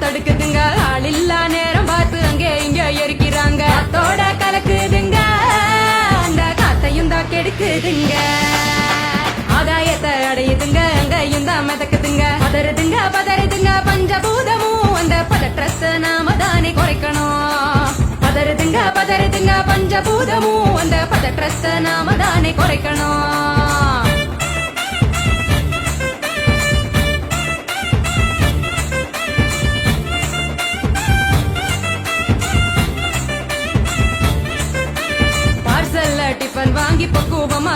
மழை வெள்ளம் தடுக்குதுங்க. ஆளில்லா நேரம் பார்த்து அங்கே இங்க எரிக்கிறாங்க அத்தோட கலக்குதுங்க. அந்த காத்தையும் தான் கெடுக்குதுங்க. ஆதாயத்தை அடையுதுங்க. அங்கேயும் தான் மிதக்குதுங்க. பதறுதுங்க பதறுதுங்க. பஞ்சபூதமும் அந்த பதற்றத்தை நாம தானே குறைக்கணும். பதறுதுங்க பதறுதுங்க. பஞ்சபூதமும் அந்த பதற்றத்தை நாம தானே குறைக்கணும்.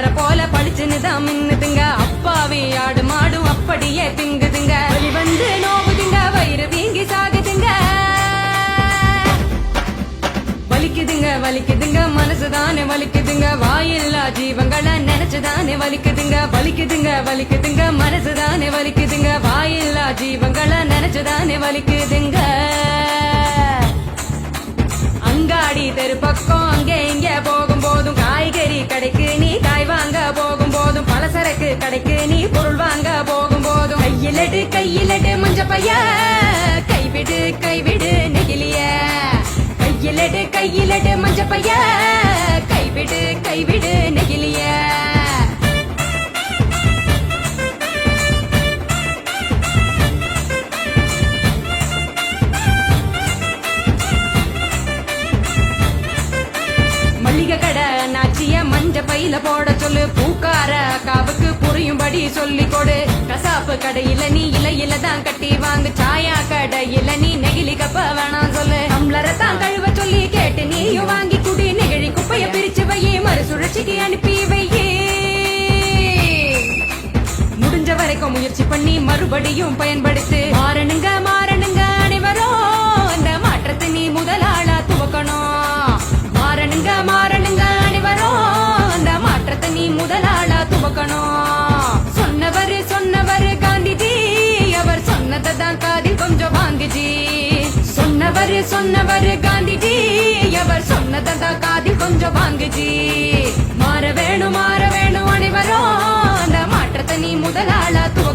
கலர போல பளிச்சுன்னு தான் மின்னுதுங்க. அப்பாவி ஆடு மாடும் அப்படியே திங்குதுங்க. வலி வந்து நோவுதுங்க வயிறு வீங்கி சாகுதுங்க. வலிக்குதுங்க வலிக்குதுங்க மனசுதானே வலிக்குதுங்க. வாயில்லா ஜீவங்களை நினைச்சுதானே வலிக்குதுங்க. வலிக்குதுங்க வலிக்குதுங்க மனசுதானே வலிக்குதுங்க. வாயில்லா ஜீவங்களை நினைச்சுதானே வலிக்குதுங்க. அங்காடி தெரு பக்கம் அங்கே இங்கே போகும் கையிலடு மஞ்ச பைய. கைவிடு கைவிடு நெகிலிய கையிலடு கையிலடு மஞ்ச பைய. கைவிடு கைவிடு நெகிலிய மல்லிகை கடை நாச்சிய மஞ்ச பையில போட சொல்லு. பூக்கார சொல்லி கொடு கசாப்பு கடையில நீ இலையில தான் கட்டி வாங்கு. சாயா கடையில நீ நெகிழி கப்ப வேணாம் சொல்லு. டம்ளரை தான் கழுவ சொல்லி கேட்டு நீயும் வாங்கி குடி. நெகிழி குப்பைய பிரிச்சு வையே மறு சுழற்சிக்கு அனுப்பி வையே. முடிஞ்ச வரைக்கும் முயற்சி பண்ணி மறுபடியும் பயன்படுத்து. மாறணுங்க மாறணுங்க அனைவரும். இந்த மாற்றத்தை நீ முதலாளா துவக்கணும். மாறணுங்க மாறணுங்க அனைவரும். இந்த மாற்றத்தை நீ முதலாளா துவக்கணும். சொன்னவர் காந்திஜி எவர் சொன்னதா காதில் கொஞ்சம் வாங்குஜி. மாற வேணும் மாற வேணும் அனைவரும் அந்த மாற்றத்தை நீ முதலாளா துவக்கணும்